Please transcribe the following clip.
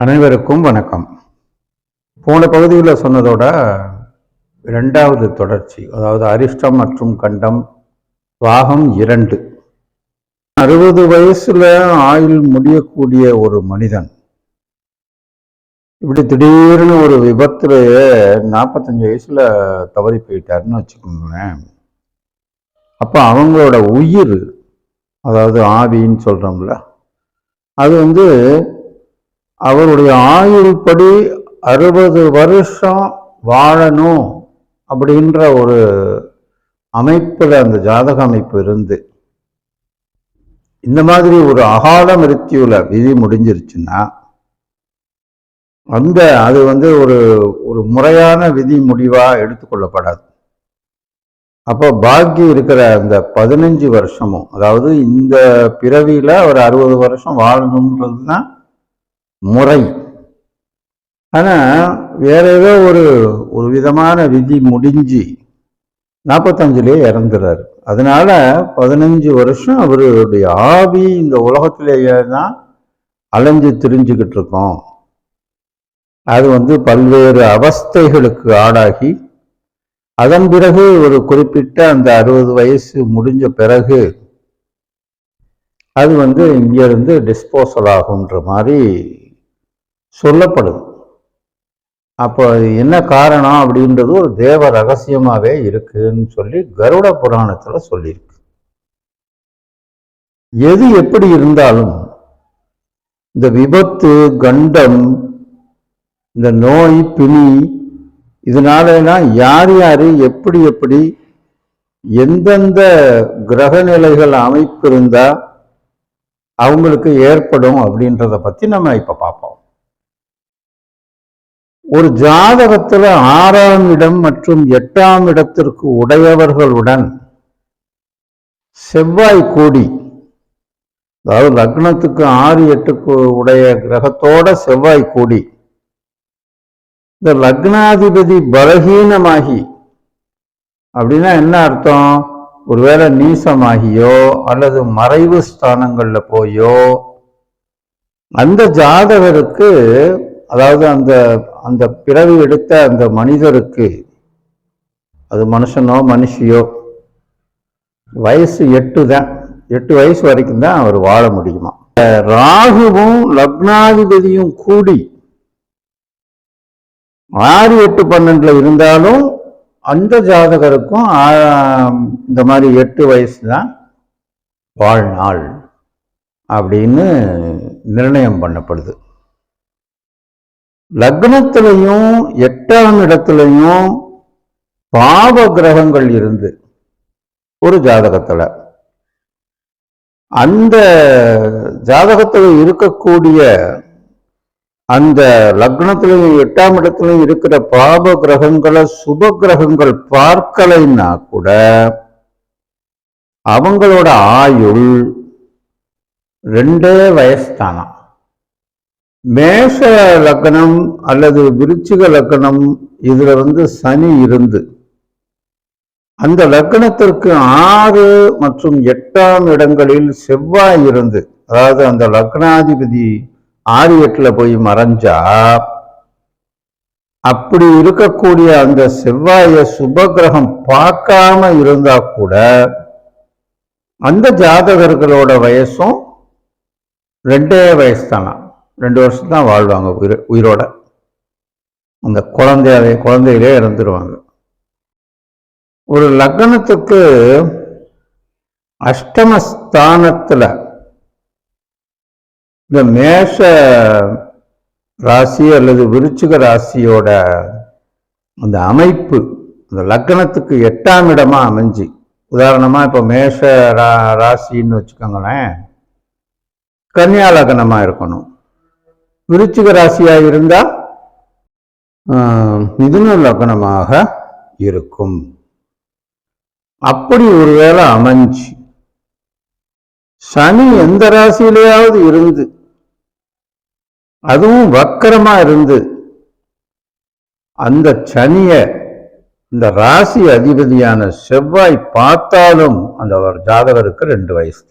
அனைவருக்கும் வணக்கம். போன பகுதியில் சொன்னதோட இரண்டாவது தொடர்ச்சி அதாவது அரிஷ்டம் மற்றும் கண்டம் பாகம் இரண்டு. அறுபது வயசுல ஆயுள் முடியக்கூடிய ஒரு மனிதன் இப்படி திடீர்னு ஒரு விபத்துல நாற்பத்தஞ்சு வயசுல தவறி போயிட்டாருன்னு வச்சுக்கோங்களேன். அப்போ அவங்களோட உயிர் அதாவது ஆவின்னு சொல்கிறோம்ல அது வந்து அவருடைய ஆயுள் படி அறுபது வருஷம் வாழணும் அப்படின்ற ஒரு அமைப்பில் அந்த ஜாதக அமைப்பு இருந்து இந்த மாதிரி ஒரு அகால மிருத்தியுல விதி முடிஞ்சிருச்சுன்னா அந்த அது வந்து ஒரு ஒரு முறையான விதி முடிவாக எடுத்துக்கொள்ளப்படாது. அப்போ பாக்கி இருக்கிற அந்த பதினஞ்சு வருஷமும் அதாவது இந்த பிறவியில் ஒரு அறுபது வருஷம் வாழணுன்றது தான் முறை. ஆனால் வேற ஏதோ ஒரு ஒரு விதமான விதி முடிஞ்சு நாற்பத்தஞ்சிலே இறந்துறாரு. அதனால பதினஞ்சு வருஷம் அவருடைய ஆவி இந்த உலகத்திலேயே தான் அலைஞ்சு திரிஞ்சுக்கிட்டு இருக்கோம். அது வந்து பல்வேறு அவஸ்தைகளுக்கு ஆளாகி அதன் பிறகு ஒரு குறிப்பிட்ட அந்த அறுபது வயசு முடிஞ்ச பிறகு அது வந்து இங்கேருந்து டிஸ்போசல் ஆகுன்ற மாதிரி சொல்லப்படுது. அப்போ என்ன காரணம் அப்படின்றது ஒரு தேவ ரகசியமாகவே இருக்குன்னு சொல்லி கருட புராணத்தில் சொல்லியிருக்கு. எது எப்படி இருந்தாலும் இந்த விபத்து கண்டம் இந்த நோய் பிணி இதனாலலாம் யார் யார் எப்படி எப்படி எந்தெந்த கிரக நிலைகள் அமைப்பு இருந்தால் அவங்களுக்கு ஏற்படும் அப்படின்றத பற்றி நம்ம இப்போ பார்ப்போம். ஒரு ஜாதகத்துல ஆறாம் இடம் மற்றும் எட்டாம் இடத்திற்கு உடையவர்களுடன் செவ்வாய் கூடி அதாவது லக்னத்துக்கு ஆறு எட்டுக்கு உடைய கிரகத்தோட செவ்வாய் கூடி இந்த லக்னாதிபதி பலகீனமாகி அப்படின்னா என்ன அர்த்தம்? ஒருவேளை நீசமாகியோ அல்லது மறைவு ஸ்தானங்கள்ல போயோ அந்த ஜாதகருக்கு அதாவது அந்த அந்த பிறவி எடுத்த அந்த மனிதருக்கு அது மனுஷனோ மனுஷியோ வயசு எட்டு தான். எட்டு வயசு வரைக்கும் தான் அவர் வாழ முடியுமா? ராகுவும் லக்னாதிபதியும் கூடி ஆறு எட்டு பன்னெண்டுல இருந்தாலும் அந்த ஜாதகருக்கும் இந்த மாதிரி எட்டு வயசு தான் வாழ்நாள் அப்படின்னு நிர்ணயம் பண்ணப்படுது. லக்னத்திலையும் எட்டாம் இடத்துலையும் பாவ கிரகங்கள் இருந்து ஒரு ஜாதகத்துல. அந்த ஜாதகத்தில் இருக்கக்கூடிய அந்த லக்னத்திலையும் எட்டாம் இடத்துலையும் இருக்கிற பாப கிரகங்களை சுப கிரகங்கள் பார்க்கலைன்னா கூட அவங்களோட ஆயுள் ரெண்டே வயசு தானா மேஷ லக்னம் அல்லது விருச்சிக லக்னம் இதுல வந்து சனி இருந்து அந்த லக்னத்திற்கு ஆறு மற்றும் எட்டாம் இடங்களில் செவ்வாய் இருந்து அதாவது அந்த லக்னாதிபதி ஆறு எட்டுல போய் மறைஞ்சா அப்படி இருக்கக்கூடிய அந்த செவ்வாய சுபகிரகம் பார்க்காம இருந்தா கூட அந்த ஜாதகர்களோட வயசும் ரெண்டே வயசு தானா ரெண்டு வருஷம் தான் வாழ்வாங்க உயிர் உயிரோட. அந்த குழந்தையாவே குழந்தையிலே இறந்துருவாங்க. ஒரு லக்னத்துக்கு அஷ்டமஸ்தானத்தில் இந்த மேஷ ராசி அல்லது விருச்சிக ராசியோட அந்த அமைப்பு அந்த லக்னத்துக்கு எட்டாம் இடமாக அமைஞ்சு உதாரணமாக இப்போ மேஷ ரா ராசின்னு வச்சுக்கோங்களேன் கன்னியா லக்னமாக இருக்கணும். விருச்சிக ராசியா இருந்தா மிதுன லக்னமாக இருக்கும். அப்படி ஒருவேளை அமைஞ்சு சனி எந்த ராசியிலேயாவது இருந்து அதுவும் வக்கரமா இருந்து அந்த சனிய இந்த ராசி அதிபதியான செவ்வாய் பார்த்தாலும் அந்த ஜாதகருக்கு ரெண்டு வயசு.